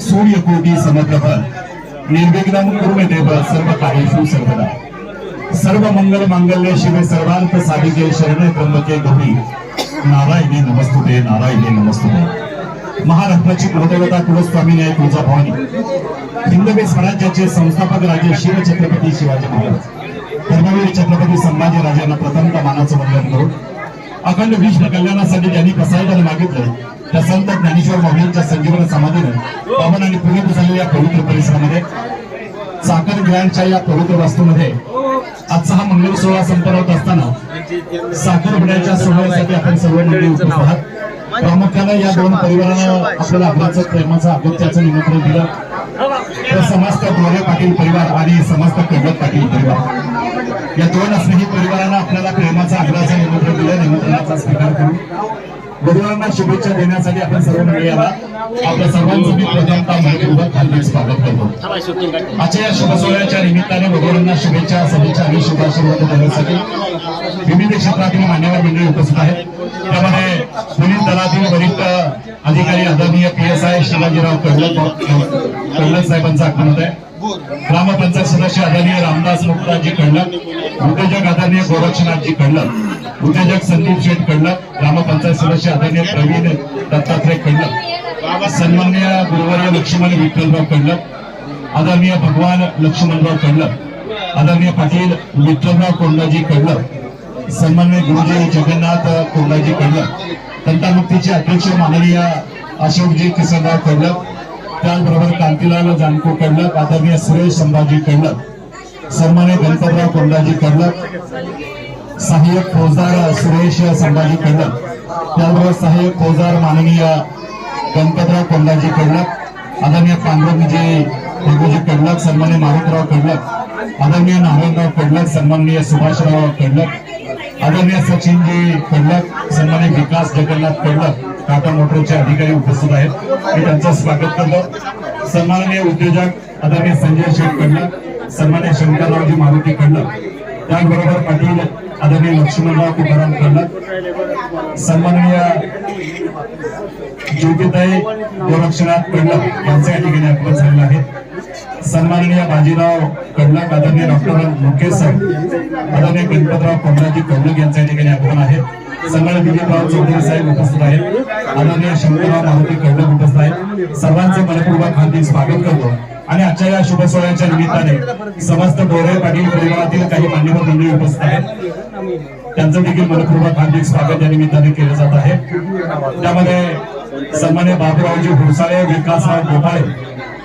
सूर्य कोटी समप्रभ निर्विघ्नं कुरु देव सर्व कार्येषु सर्वदा. सर्व मंगल मांगल्य शिवे सर्वांत साधिके शरण ब्रह्मके गौरी. नारायणी नमस्तुते नारायणी नमस्तुते. महाराष्ट्राची कुलदेवता कुलस्वामिनी आहे तुळजाभवानी. हिंदवी स्वराज्याचे संस्थापक राजे शिव छत्रपती शिवाजी महाराज. धर्मवीर छत्रपती संभाजी राजांना प्रथमता मानाचं वंदन करून अखंड विष्ण कल्याणासाठी ज्यांनी पसायदान मागितलं त्या संत ज्ञानेश्वर माऊलींच्या संजीवन समाधीनं पवन आणि पुनीत झालेल्या पवित्र परिसरामध्ये चाकण ग्रँडच्या या पवित्र वास्तूमध्ये आजचा हा मंगल सोहळा संपन्न होत असताना साखरपुड्याच्या सोहळ्यासाठी आपण सर्व मंडळी उपस्थित आहात. प्रामुख्याने या दोन परिवारानं आपल्याला आपल्याचं प्रेमाचं अगत्याचं निमंत्रण दिलं. तर समस्त गोरे पाटील परिवार आणि समस्त कंडक पाटील परिवार. या दोन स्नेही परिवारानं आपल्याला प्रेमाचं आग्रहाचं निमंत्रण दिलं निमंत्रणाचा स्वीकार करून शुभेच्छा देण्यासाठी आपण सर्व मिळाला आपल्या सर्वांचं मी प्रथमतः मनपूर्वक हार्दिक स्वागत करतो. आजच्या या शुभ सोहळ्याच्या निमित्ताने वधूवरांना शुभेच्छा सदिच्छा आणि शुभाशीर्वाद देण्यासाठी विविध क्षेत्रातील मान्यवर मंडळी उपस्थित आहेत. त्यामध्ये पोलीस दलातील वरिष्ठ अधिकारी आदरणीय P S I Shivajirao Kadlak Kadlak साहेबांचं आगमन होत आहे. ग्रामपंचायत सदस्य आदरणीय रामदास मुक्ताजी कडलक उद्योजक आदरणीय गोरक्षनाथजी कडलक उद्योजक संदीप शेठ कडलं ग्रामपंचायत सदस्य आदरणीय प्रवीण दत्तात्रय कडलं सन्मान्य गुरुवर्य लक्ष्मण विठ्ठलराव कडलं आदरणीय भगवान लक्ष्मणराव कडलं आदरणीय पाटील विठ्ठलराव कोंडाजी कडलं सन्मान्य गुरुजी जगन्नाथ कोंडाजी कडलं तंटामुक्तीचे अध्यक्ष माननीय अशोकजी किसनराव कडलं त्याचबरोबर कांतीलाल जानको कडलं आदरणीय सुरेश संभाजी कडलं सन्मान्य गणपतराव कोंडाजी कडलं सहाय्यक फौजदार सुरेश संभाजी कडलक त्याचबरोबर सहाय्यक फौजदार माननीय गणपतराव कोंडाजी कडलक आदरणीय पांडुरंगजी भगूजी कडलक सन्मान्य मारुतराव कडलक आदरणीय नारायणराव कडलक सन्माननीय सुभाषराव कडलक आदरणीय सचिनजी कडलक सन्मान्य विकास जगन्नाथ कडलक टाटा मोटरचे अधिकारी उपस्थित आहेत. मी त्यांचं स्वागत करतो. सन्माननीय उद्योजक आदरणीय संजय शेठ कडलक सन्मान्य शंकररावजी मारुती कडलक त्याचबरोबर पाटील आदरणीय लक्ष्मणराव तुकाराम कडलक सन्माननीय ज्योतिताई गोरक्षनाथ कडलक यांचं या ठिकाणी अपमान झालेलं आहे. सन्माननीय बाजीराव कडलक आदरणीय डॉक्टर मुकेश साहेब आदरणीय गणपतराव कोंडाजी कडलक यांच्या या ठिकाणी आगमन आहे. सन्मान्य दिलीपराव चौधरी साहेब उपस्थित आहेत. आदरणीय शंकरराव मारुती कडलक उपस्थित आहेत. सर्वांचे मनपूर्वक हार्दिक स्वागत करतो. आणि आजच्या या शुभ सोहळ्याच्या निमित्ताने समस्त गोरे पाटील परिवारातील काही मान्यवर मंडळी उपस्थित आहेत. त्यांचं देखील मनपूर्वक हार्दिक स्वागत या निमित्ताने केलं जात आहे. त्यामध्ये सन्मान्य बाबूरावजी हुरसाळे विकासराव गोपाळे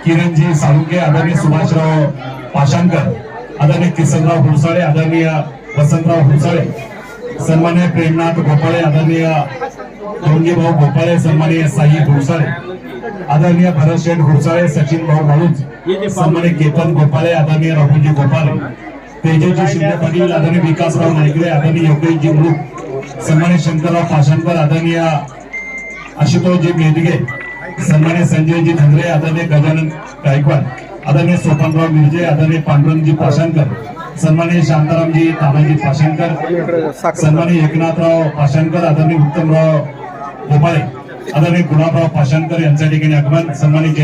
किरणजी साळुंके आदरणीय सुभाषराव पाशांकर आदरणीय किसनराव हुरसाळे आदरणीय वसंतराव हुरसाळे सन्मान्य प्रेमनाथ गोपाळे आदरणीय दोन्ही भाऊ गोपाळे सन्मान्य साई घोरसाळे आदरणीय भरत शेठ घोरसाळे सचिन भाऊ बाळूज सन्मान्य केतन गोपाळे आदरणीय राहुलजी गोपाळे तेजजी शिंदे पाटील आदरणीय विकासराव नायगडे आदरणीय योगेशजी मृत सन्मान्य शंकरराव पाशांकर आदरणीय आशुतोषजी मेदगे सन्मान्य संजयजी धनरे आदरणीय गजानन गायकवाड आदरणीय सोपानराव मिरजे आदरणीय पांडुरंगजी पाशांकर सन्माननीय शांतारामजी तानाजी पाषाणकर सन्माननीय एकनाथराव पाषाणकर आदरणीय उत्तमराव गोपाळे आदरणीय गुलाबराव पाषाणकर यांच्या ठिकाणी आगमन सन्मानित